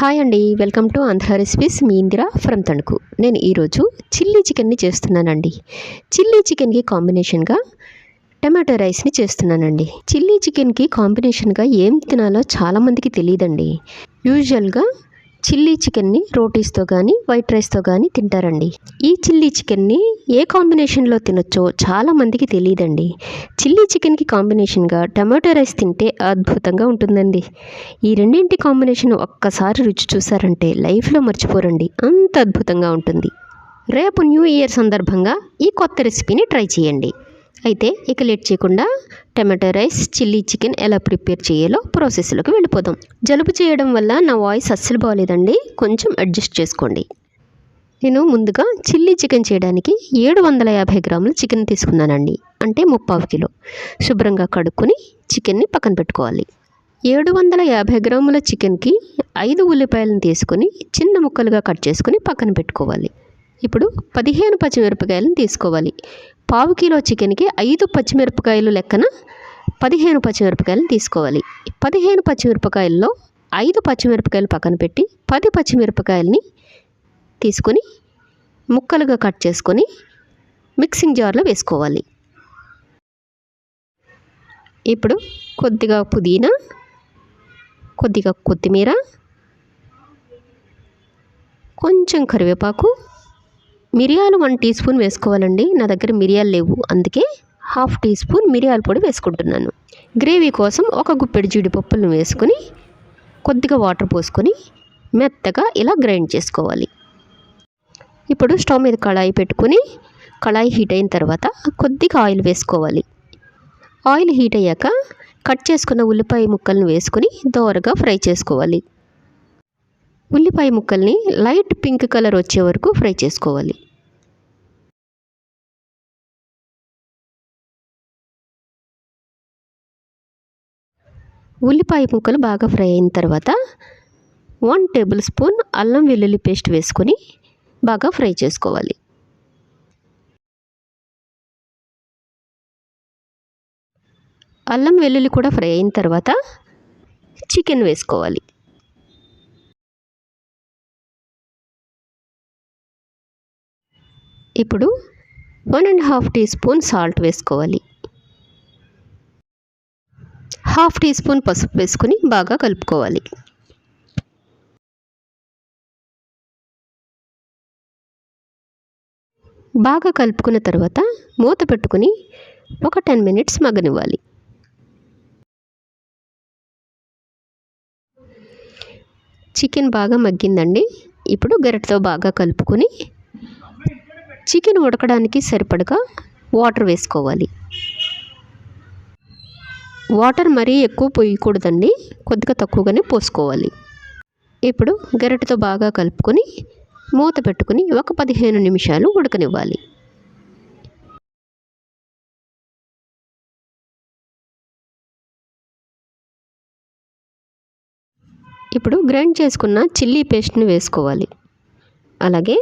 Hi అండి welcome to Andhra recipes. మీ Indira from Tanuku. నేను ఈరోజు చిల్లీ చికెన్ని చేస్తున్నానండి. చిల్లీ చికెన్కి కాంబినేషన్గా టమాటో రైస్ని చేస్తున్నానండి. చిల్లీ చికెన్కి కాంబినేషన్గా ఏం తినాలో చాలామందికి తెలియదండి. యూజువల్గా చిల్లీ చికెన్ని రోటీస్తో కానీ వైట్ రైస్తో కానీ తింటారండి. ఈ చిల్లీ చికెన్ని ఏ కాంబినేషన్లో తినొచ్చో చాలామందికి తెలియదండి చిల్లీ చికెన్కి కాంబినేషన్గా టమాటో రైస్ తింటే అద్భుతంగా ఉంటుందండి. ఈ రెండింటి కాంబినేషన్ ఒక్కసారి రుచి చూసారంటే లైఫ్లో మర్చిపోరండి. అంత అద్భుతంగా ఉంటుంది. రేపు న్యూ ఇయర్ సందర్భంగా ఈ కొత్త రెసిపీని ట్రై చేయండి. అయితే ఇక లేట్ చేయకుండా టమాటో రైస్ చిల్లీ చికెన్ ఎలా ప్రిపేర్ చేయాలో ప్రాసెస్లోకి వెళ్ళిపోదాం. జలుబు చేయడం వల్ల నా వాయిస్ అస్సలు బాగాలేదండి కొంచెం అడ్జస్ట్ చేసుకోండి. నేను ముందుగా చిల్లీ చికెన్ చేయడానికి ఏడు వందల యాభై గ్రాముల చికెన్ తీసుకున్నానండి. అంటే ముప్పావు కిలో. శుభ్రంగా కడుక్కొని చికెన్ని పక్కన పెట్టుకోవాలి. ఏడు వందల యాభై గ్రాముల చికెన్కి ఐదు ఉల్లిపాయలను తీసుకొని చిన్న ముక్కలుగా కట్ చేసుకొని పక్కన పెట్టుకోవాలి. ఇప్పుడు పదిహేను పచ్చిమిరపకాయలను తీసుకోవాలి. పావు కిలో చికెన్కి ఐదు పచ్చిమిరపకాయలు లెక్కన పదిహేను పచ్చిమిరపకాయలను తీసుకోవాలి. పదిహేను పచ్చిమిరపకాయల్లో ఐదు పచ్చిమిరపకాయలు పక్కన పెట్టి పది పచ్చిమిరపకాయలని తీసుకొని ముక్కలుగా కట్ చేసుకొని మిక్సింగ్ జార్లో వేసుకోవాలి. ఇప్పుడు కొద్దిగా పుదీనా కొద్దిగా కొత్తిమీర కొంచెం కరివేపాకు మిరియాలు వన్ టీ స్పూన్ వేసుకోవాలండి. నా దగ్గర మిరియాలు లేవు. అందుకే హాఫ్ టీ స్పూన్ మిరియాల పొడి వేసుకుంటున్నాను. గ్రేవీ కోసం ఒక గుప్పెడు జీడిపప్పులను వేసుకొని కొద్దిగా వాటర్ పోసుకొని మెత్తగా ఇలా గ్రైండ్ చేసుకోవాలి. ఇప్పుడు స్టవ్ మీద కళాయి పెట్టుకొని కళాయి హీట్ అయిన తర్వాత కొద్దిగా ఆయిల్ వేసుకోవాలి. ఆయిల్ హీట్ అయ్యాక కట్ చేసుకున్న ఉల్లిపాయ ముక్కలను వేసుకొని దోరగా ఫ్రై చేసుకోవాలి. ఉల్లిపాయ ముక్కల్ని లైట్ పింక్ కలర్ వచ్చే వరకు ఫ్రై చేసుకోవాలి. ఉల్లిపాయ ముక్కలు బాగా ఫ్రై అయిన తర్వాత వన్ టేబుల్ స్పూన్ అల్లం వెల్లుల్లి పేస్ట్ వేసుకొని బాగా ఫ్రై చేసుకోవాలి. అల్లం వెల్లుల్లి కూడా ఫ్రై అయిన తర్వాత చికెన్ వేసుకోవాలి. ఇప్పుడు one and half teaspoon salt వేసుకోవాలి. హాఫ్ టీ స్పూన్ పసుపు వేసుకుని బాగా కలుపుకోవాలి. బాగా కలుపుకున్న తర్వాత మూత పెట్టుకుని ఒక టెన్ మినిట్స్ మగ్గనివ్వాలి. చికెన్ బాగా మగ్గిందండి. ఇప్పుడు గరిటతో బాగా కలుపుకొని చికెన్ ఉడకడానికి సరిపడగా వాటర్ వేసుకోవాలి. వాటర్ మరీ ఎక్కువ పోయకూడదండి కొద్దిగా తక్కువగానే పోసుకోవాలి. ఇప్పుడు గరిటతో బాగా కలుపుకొని మూత పెట్టుకుని ఒక పదిహేను నిమిషాలు ఉడకనివ్వాలి. ఇప్పుడు గ్రైండ్ చేసుకున్న చిల్లీ పేస్ట్ని వేసుకోవాలి. అలాగే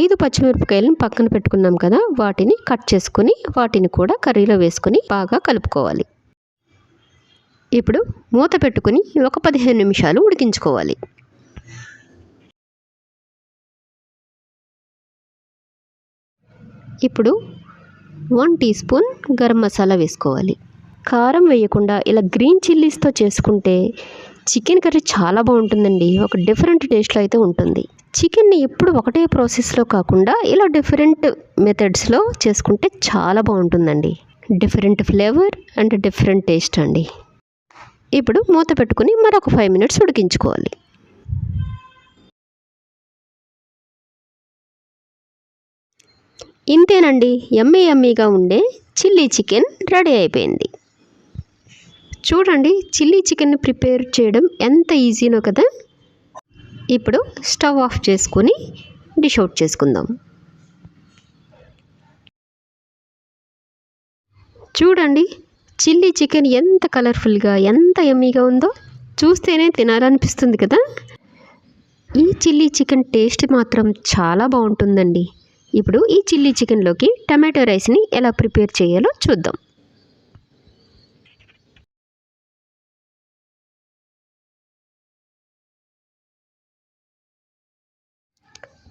ఐదు పచ్చిమిరపకాయలను పక్కన పెట్టుకున్నాం కదా వాటిని కట్ చేసుకొని వాటిని కూడా కర్రీలో వేసుకొని బాగా కలుపుకోవాలి. ఇప్పుడు మూత పెట్టుకుని ఒక పదిహేను నిమిషాలు ఉడికించుకోవాలి. ఇప్పుడు one teaspoon garam masala వేసుకోవాలి. కారం వేయకుండా ఇలా గ్రీన్ చిల్లీస్తో చేసుకుంటే చికెన్ కర్రీ చాలా బాగుంటుందండి. ఒక డిఫరెంట్ టేస్ట్లో అయితే ఉంటుంది. చికెన్ని ఎప్పుడు ఒకటే ప్రాసెస్లో కాకుండా ఇలా డిఫరెంట్ మెథడ్స్లో చేసుకుంటే చాలా బాగుంటుందండి. Different flavour and different taste అండి. ఇప్పుడు మూత పెట్టుకుని మరొక ఫైవ్ మినిట్స్ ఉడికించుకోవాలి. ఇంతేనండి ఎమ్మీ ఎమ్మీగా ఉండే చిల్లీ చికెన్ రెడీ అయిపోయింది. చూడండి చిల్లీ చికెన్ ప్రిపేర్ చేయడం ఎంత ఈజీనో కదా. ఇప్పుడు స్టవ్ ఆఫ్ చేసుకొని డిష్ అవుట్ చేసుకుందాం. చూడండి చిల్లీ చికెన్ ఎంత కలర్ఫుల్గా ఎంత ఎమ్మీగా ఉందో చూస్తేనే తినాలనిపిస్తుంది కదా? ఈ చిల్లీ చికెన్ టేస్ట్ మాత్రం చాలా బాగుంటుందండి. ఇప్పుడు ఈ చిల్లీ చికెన్లోకి టమాటో రైస్ని ఎలా ప్రిపేర్ చేయాలో చూద్దాం.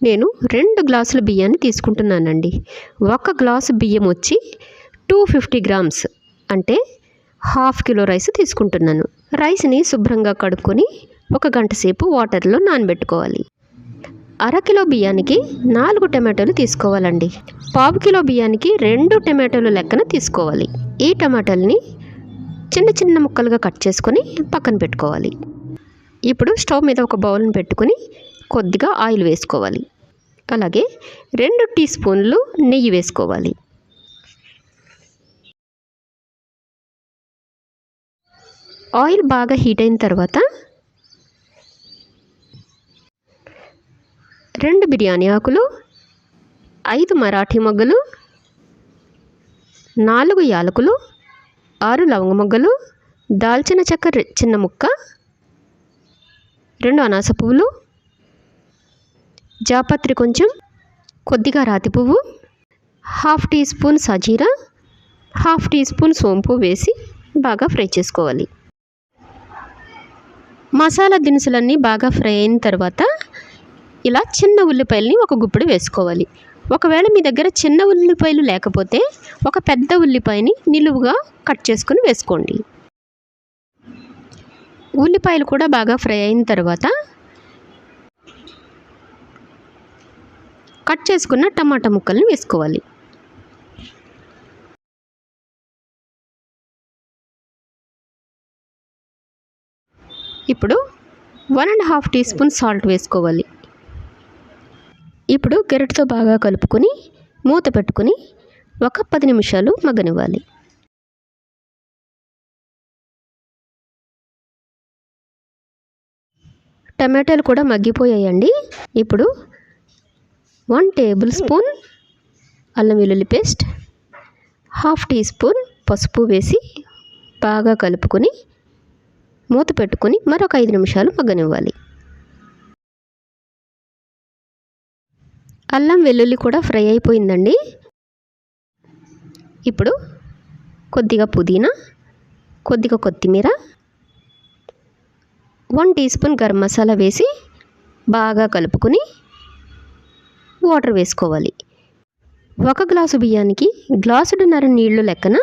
నేను రెండు గ్లాసుల బియ్యాన్ని తీసుకుంటున్నానండి. ఒక గ్లాసు బియ్యం వచ్చి టూ ఫిఫ్టీ గ్రామ్స్ అంటే హాఫ్ కిలో రైస్ తీసుకుంటున్నాను. రైస్ని శుభ్రంగా కడుక్కొని ఒక గంట సేపు వాటర్లో నానబెట్టుకోవాలి. అరకిలో బియ్యానికి నాలుగు టమాటోలు తీసుకోవాలండి. పావు కిలో బియ్యానికి రెండు టమాటోలు లెక్కన తీసుకోవాలి. ఈ టమాటాలని చిన్న చిన్న ముక్కలుగా కట్ చేసుకొని పక్కన పెట్టుకోవాలి. ఇప్పుడు స్టవ్ మీద ఒక బౌల్ని పెట్టుకొని కొద్దిగా ఆయిల్ వేసుకోవాలి. అలాగే రెండు టీ స్పూన్లు నెయ్యి వేసుకోవాలి. ఆయిల్ బాగా హీట్ అయిన తర్వాత రెండు బిర్యానీ ఆకులు ఐదు మరాఠీ మొగ్గలు నాలుగు యాలకులు ఆరు లవంగ మొగ్గలు దాల్చిన చెక్క చిన్న ముక్క రెండు అనాస పువ్వులు జాపత్రి కొంచెం కొద్దిగా రాతి పువ్వు హాఫ్ టీ స్పూన్ సజీరా హాఫ్ టీ స్పూన్ సోంపు వేసి బాగా ఫ్రై చేసుకోవాలి. మసాలా దినుసులన్నీ బాగా ఫ్రై అయిన తర్వాత ఇలా చిన్న ఉల్లిపాయలని ఒక గుప్పెడు వేసుకోవాలి. ఒకవేళ మీ దగ్గర చిన్న ఉల్లిపాయలు లేకపోతే ఒక పెద్ద ఉల్లిపాయని నిలువుగా కట్ చేసుకుని వేసుకోండి. ఉల్లిపాయలు కూడా బాగా ఫ్రై అయిన తర్వాత కట్ చేసుకున్న టమాటా ముక్కల్ని వేసుకోవాలి. ఇప్పుడు one and half teaspoon salt వేసుకోవాలి. ఇప్పుడు గెరటితో బాగా కలుపుకొని మూత పెట్టుకొని ఒక పది నిమిషాలు మగ్గనివ్వాలి. టమాటాలు కూడా మగ్గిపోయాయండి. ఇప్పుడు వన్ టేబుల్ స్పూన్ అల్లం వెల్లుల్లి పేస్ట్ హాఫ్ టీ స్పూన్ పసుపు వేసి బాగా కలుపుకొని మూత పెట్టుకొని మరొక ఐదు నిమిషాలు మగ్గనివ్వాలి. అల్లం వెల్లుల్లి కూడా ఫ్రై అయిపోయిందండి. ఇప్పుడు కొద్దిగా పుదీనా కొద్దిగా కొత్తిమీర one teaspoon garam masala వేసి బాగా కలుపుకొని వాటర్ వేసుకోవాలి. ఒక గ్లాసు బియ్యానికి గ్లాసుడున్నర నీళ్ళు లెక్కన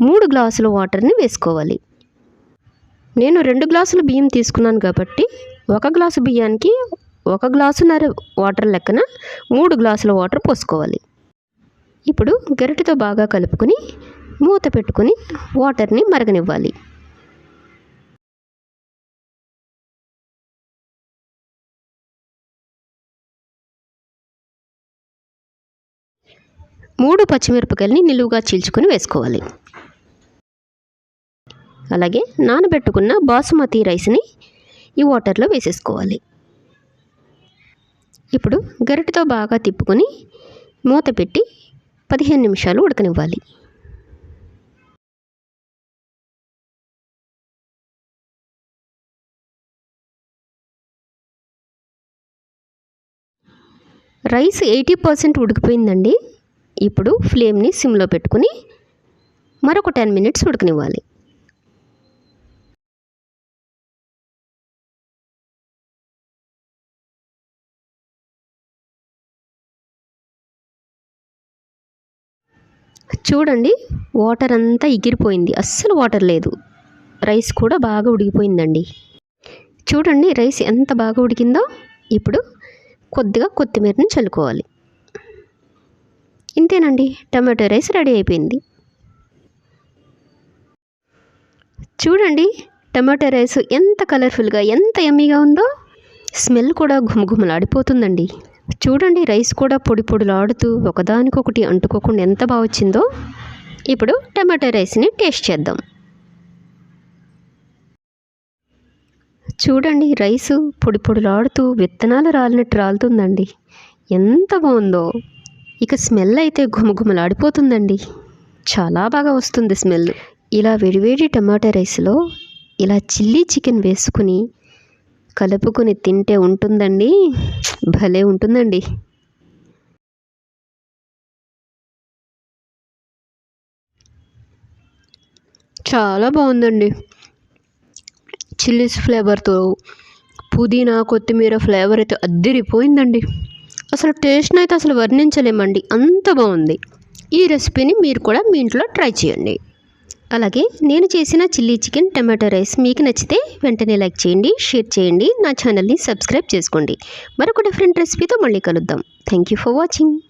మూడు గ్లాసుల వాటర్ని వేసుకోవాలి. నేను రెండు గ్లాసుల బియ్యం తీసుకున్నాను కాబట్టి ఒక గ్లాసు బియ్యానికి ఒక గ్లాసున్నర వాటర్ లెక్కన మూడు గ్లాసుల వాటర్ పోసుకోవాలి. ఇప్పుడు గరిటెతో బాగా కలుపుకొని మూత పెట్టుకొని వాటర్ని మరగనివ్వాలి. మూడు పచ్చిమిరపకాయలని నిలువుగా చీల్చుకొని వేసుకోవాలి. అలాగే నానబెట్టుకున్న బాసుమతి రైస్ని ఈ వాటర్లో వేసేసుకోవాలి. ఇప్పుడు గరిటతో బాగా తిప్పుకొని మూత పెట్టి పదిహేను నిమిషాలు ఉడకనివ్వాలి. రైస్ ఎయిటీ పర్సెంట్ ఉడికిపోయిందండి. ఇప్పుడు ఫ్లేమ్ని సిమ్లో పెట్టుకుని మరొక టెన్ మినిట్స్ ఉడకనివ్వాలి. చూడండి వాటర్ అంతా ఎగిరిపోయింది. అస్సలు వాటర్ లేదు. రైస్ కూడా బాగా ఉడికిపోయిందండి. చూడండి రైస్ ఎంత బాగా ఉడికిందో. ఇప్పుడు కొద్దిగా కొత్తిమీరని చల్లుకోవాలి. ఇంతేనండి టమాటో రైస్ రెడీ అయిపోయింది. చూడండి టమాటో రైస్ ఎంత కలర్ఫుల్గా ఎంత ఎమ్మీగా ఉందో. స్మెల్ కూడా ఘుమఘుమలాడిపోతుందండి. చూడండి రైస్ కూడా పొడి పొడిలాడుతూ ఒకదానికొకటి అంటుకోకుండా ఎంత బాగా వచ్చిందో. ఇప్పుడు టమాటో రైస్ని టేస్ట్ చేద్దాం. చూడండి రైసు పొడి పొడిలాడుతూ విత్తనాలు రాలినట్టు రాలుతుందండి. ఎంత బాగుందో. ఇక స్మెల్ అయితే ఘుమఘుమలాడిపోతుందండి. చాలా బాగా వస్తుంది స్మెల్. ఇలా వేడివేడి టమాటా రైస్లో ఇలా చిల్లీ చికెన్ వేసుకుని కలుపుకొని తింటే ఉంటుందండి. భలే ఉంటుందండి. చాలా బాగుందండి. చిల్లీస్ ఫ్లేవర్తో పుదీనా కొత్తిమీర ఫ్లేవర్ అయితే అద్దిరిపోయిందండి. అసలు టేస్ట్ అయితే అసలు వర్ణించలేమండి. అంత బాగుంది. ఈ రెసిపీని మీరు కూడా మీ ఇంట్లో ట్రై చేయండి. అలాగే నేను చేసిన చిల్లీ చికెన్ టమాటో రైస్ మీకు నచ్చితే వెంటనే లైక్ చేయండి షేర్ చేయండి నా ఛానల్ని సబ్స్క్రైబ్ చేసుకోండి. మరొక డిఫరెంట్ రెసిపీతో మళ్ళీ కలుద్దాం. Thank you for watching